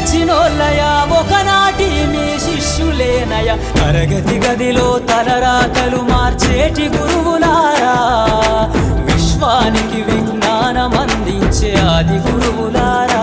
విద్య నేర్చినోళ్ళయా ఒకనాటి మీ శిష్యులేనయ? తరగతి గదిలో తలరాతలు మార్చేటి గురువులారా? విశ్వానికి విజ్ఞానం అందించే ఆది గురువులారా?